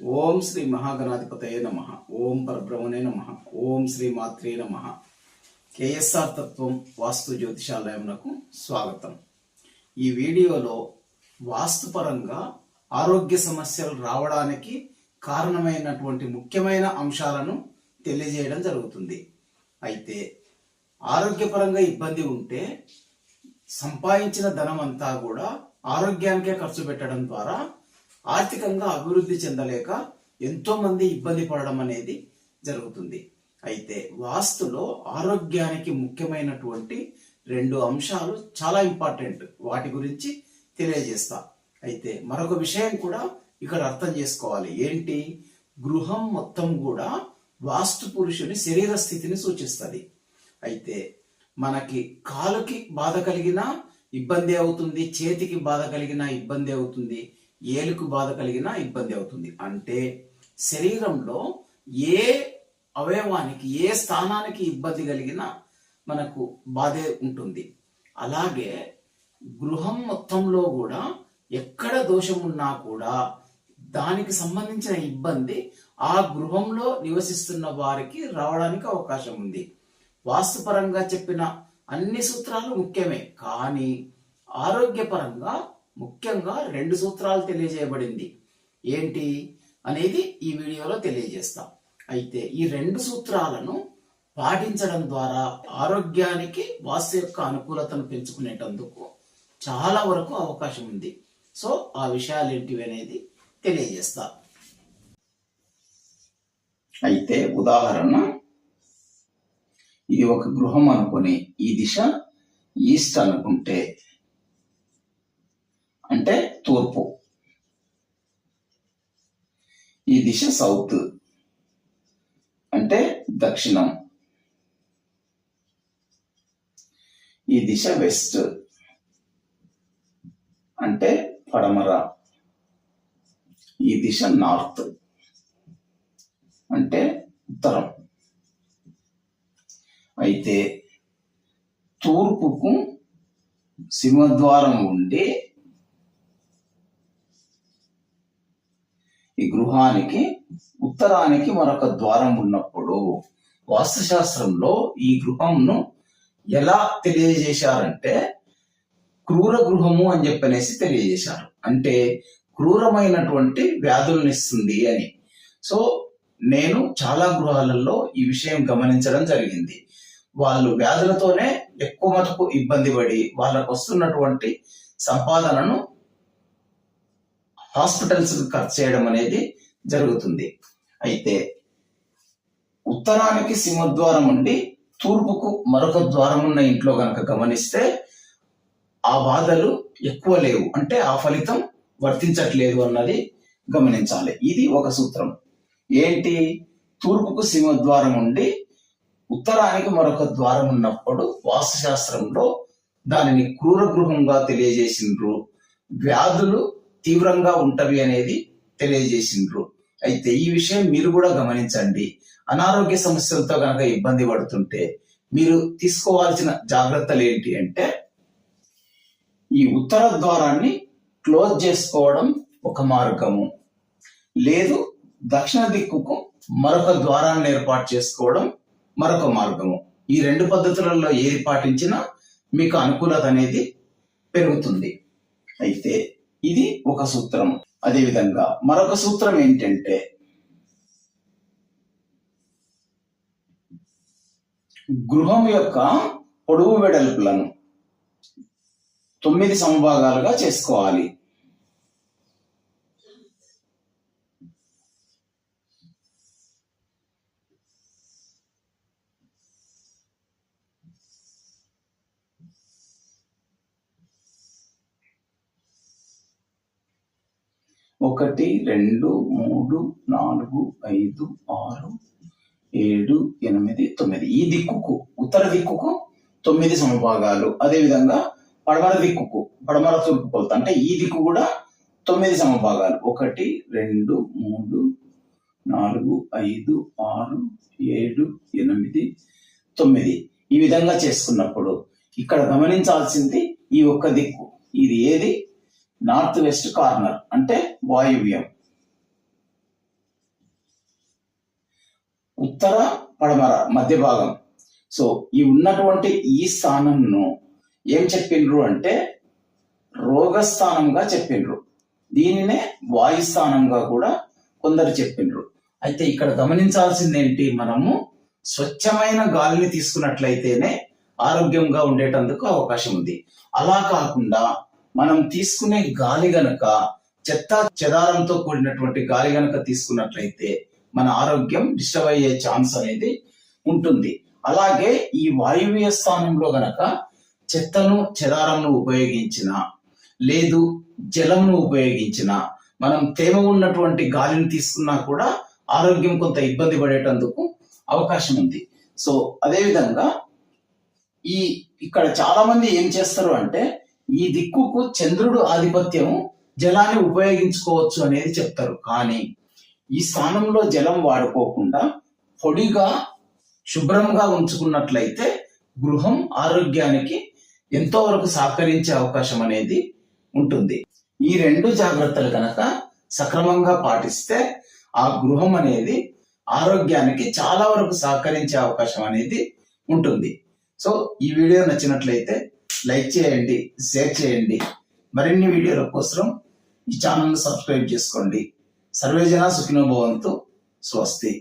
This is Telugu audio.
ఓం శ్రీ మహాగణాధిపతయ నమ. ఓం పరబ్రహ్మణే నమ. ఓం శ్రీ మాత్రే నమ. కేఎస్ఆర్ తత్వం వాస్తు జ్యోతిషాలయంకు స్వాగతం. ఈ వీడియోలో వాస్తుపరంగా ఆరోగ్య సమస్యలు రావడానికి కారణమైనటువంటి ముఖ్యమైన అంశాలను తెలియజేయడం జరుగుతుంది. అయితే ఆరోగ్యపరంగా ఇబ్బంది ఉంటే సంపాదించిన ధనం అంతా కూడా ఆరోగ్యానికే ఖర్చు పెట్టడం ద్వారా ఆర్థికంగా అభివృద్ధి చెందలేక ఎంతో మంది ఇబ్బంది పడడం అనేది జరుగుతుంది. అయితే వాస్తులో ఆరోగ్యానికి ముఖ్యమైనటువంటి రెండు అంశాలు చాలా ఇంపార్టెంట్. వాటి గురించి తెలియజేస్తా. అయితే మరొక విషయం కూడా ఇక్కడ అర్థం చేసుకోవాలి. ఏంటి? గృహం మొత్తం కూడా వాస్తు పురుషుని శరీర స్థితిని సూచిస్తుంది. అయితే మనకి కాలుకి బాధ కలిగినా ఇబ్బంది అవుతుంది చేతికి బాధ కలిగినా ఇబ్బంది అవుతుంది. ఏలుకు బాధ కలిగినా ఇబ్బంది అవుతుంది. అంటే శరీరంలో ఏ అవయవానికి ఏ స్థానానికి ఇబ్బంది కలిగినా మనకు బాధే ఉంటుంది. అలాగే గృహం మొత్తంలో కూడా ఎక్కడ దోషం ఉన్నా కూడా దానికి సంబంధించిన ఇబ్బంది ఆ గృహంలో నివసిస్తున్న వారికి రావడానికి అవకాశం ఉంది. వాస్తుపరంగా చెప్పిన అన్ని సూత్రాలు ముఖ్యమే. కానీ ఆరోగ్యపరంగా ముఖ్యంగా రెండు సూత్రాలు తెలియజేయబడింది. ఏంటి అనేది ఈ వీడియోలో తెలియజేస్తాం. అయితే ఈ రెండు సూత్రాలను పాటించడం ద్వారా ఆరోగ్యానికి వాస్తు యొక్క అనుకూలతను పెంచుకునేటందుకు చాలా వరకు అవకాశం ఉంది. సో ఆ విషయాలు ఏంటివి అనేది తెలియజేస్తా. అయితే ఉదాహరణ ఇది ఒక గృహం అనుకుని ఈ దిశ ఈస్ట్ అనుకుంటే అంటే తూర్పు. ఈ దిశ సౌత్. అంటే దక్షిణం. ఈ దిశ వెస్ట్. అంటే పడమర. ఈ దిశ నార్త్. అంటే ఉత్తరం. అయితే తూర్పుకు సింహద్వారం ఉండి ఈ గృహానికి ఉత్తరానికి మరొక ద్వారం ఉన్నప్పుడు వాస్తుశాస్త్రంలో ఈ గృహంను ఎలా తెలియజేశారంటే క్రూర గృహము అని చెప్పనేసి తెలియజేశారు. అంటే క్రూరమైనటువంటి వ్యాధులను ఇస్తుంది అని. సో నేను చాలా గృహాలలో ఈ విషయం గమనించడం జరిగింది. వాళ్ళు వ్యాధులతోనే ఎక్కువ మటుకు ఇబ్బంది పడి వాళ్ళకు వస్తున్నటువంటి సంపాదనను హాస్పిటల్స్ ఖర్చు చేయడం అనేది జరుగుతుంది. అయితే ఉత్తరానికి సింహద్వారం ఉండి తూర్పుకు మరొక ద్వారం ఉన్న ఇంట్లో కనుక గమనిస్తే ఆ బాధలు ఎక్కువ లేవు. అంటే ఆ ఫలితం వర్తించట్లేదు అన్నది గమనించాలి. ఇది ఒక సూత్రం. ఏంటి? తూర్పుకు సింహద్వారం ఉండి ఉత్తరానికి మరొక ద్వారం ఉన్నప్పుడు వాస్తుశాస్త్రంలో దానిని క్రూర గృహంగా తెలియజేసిండ్రు. వ్యాధులు తీవ్రంగా ఉంటవి అనేది తెలియజేసిండ్రు. అయితే ఈ విషయం మీరు కూడా గమనించండి. అనారోగ్య సమస్యలతో కనుక ఇబ్బంది పడుతుంటే మీరు తీసుకోవాల్సిన జాగ్రత్తలు ఏంటి అంటే ఈ ఉత్తర ద్వారాన్ని క్లోజ్ చేసుకోవడం ఒక మార్గము. లేదు దక్షిణ దిక్కుకు మరొక ద్వారాన్ని ఏర్పాటు చేసుకోవడం మరొక మార్గము. ఈ రెండు పద్ధతులలో ఏది పాటించినా మీకు అనుకూలత అనేది పెరుగుతుంది. అయితే ఇది ఒక సూత్రం అదేవిధంగా మరొక సూత్రం ఏంటంటే గృహం యొక్క పొడవు వెడల్పులను తొమ్మిది సమభాగాలుగా చేసుకోవాలి. ఒకటి రెండు మూడు నాలుగు ఐదు ఆరు ఏడు ఎనిమిది తొమ్మిది. ఈ దిక్కుకు ఉత్తర దిక్కుకు తొమ్మిది సమభాగాలు. అదేవిధంగా పడమర దిక్కుకు పడమర తూర్పు కొలత అంటే ఈ దిక్కు కూడా తొమ్మిది సమభాగాలు. ఒకటి రెండు మూడు నాలుగు ఐదు ఆరు ఏడు ఎనిమిది తొమ్మిది. ఈ విధంగా చేసుకున్నప్పుడు ఇక్కడ గమనించాల్సింది ఈ ఒక్క దిక్కు. ఇది ఏది? నార్త్ వెస్ట్ కార్నర్ అంటే వాయువ్యం. ఉత్తర పడమర మధ్య భాగం. సో ఈ ఉన్నటువంటి ఈ స్థానంను ఏం చెప్పిండ్రు అంటే రోగస్థానంగా చెప్పిండ్రు. దీనినే వాయుస్థానంగా కూడా కొందరు చెప్పిండ్రు. అయితే ఇక్కడ గమనించాల్సింది ఏంటి మనము స్వచ్ఛమైన గాలిని తీసుకున్నట్లయితేనే ఆరోగ్యంగా ఉండేటందుకు అవకాశం ఉంది. అలా కాకుండా మనం తీసుకునే గాలి గనక చెత్త చెదారంతో కూడినటువంటి గాలి గనక తీసుకున్నట్లయితే మన ఆరోగ్యం డిస్టర్బ్ అయ్యే ఛాన్స్ అనేది ఉంటుంది. అలాగే ఈ వాయువ్య స్థానంలో గనక చెత్తను చెదారంను ఉపయోగించిన లేదు జలంను ఉపయోగించిన మనం తేమ ఉన్నటువంటి గాలిని తీసుకున్నా కూడా ఆరోగ్యం కొంత ఇబ్బంది పడేటందుకు అవకాశం ఉంది. సో అదేవిధంగా ఈ ఇక్కడ చాలా మంది ఏం చేస్తారు అంటే ఈ దిక్కుకు చంద్రుడు ఆధిపత్యం జలాన్ని ఉపయోగించుకోవచ్చు అనేది చెప్తారు. కానీ ఈ స్థానంలో జలం వాడుకోకుండా పొడిగా శుభ్రంగా ఉంచుకున్నట్లయితే గృహం ఆరోగ్యానికి ఎంతో వరకు సహకరించే అవకాశం అనేది ఉంటుంది. ఈ రెండు జాగ్రత్తలు కనుక సక్రమంగా పాటిస్తే ఆ గృహం అనేది ఆరోగ్యానికి చాలా వరకు సహకరించే అవకాశం అనేది ఉంటుంది. సో ఈ వీడియో నచ్చినట్లయితే లైక్ చేయండి షేర్ చేయండి. మరిన్ని వీడియోల కోసం ఈ ఛానల్ సబ్స్క్రైబ్ చేసుకోండి. సర్వేజన సుఖినోభవంతో స్వస్తి.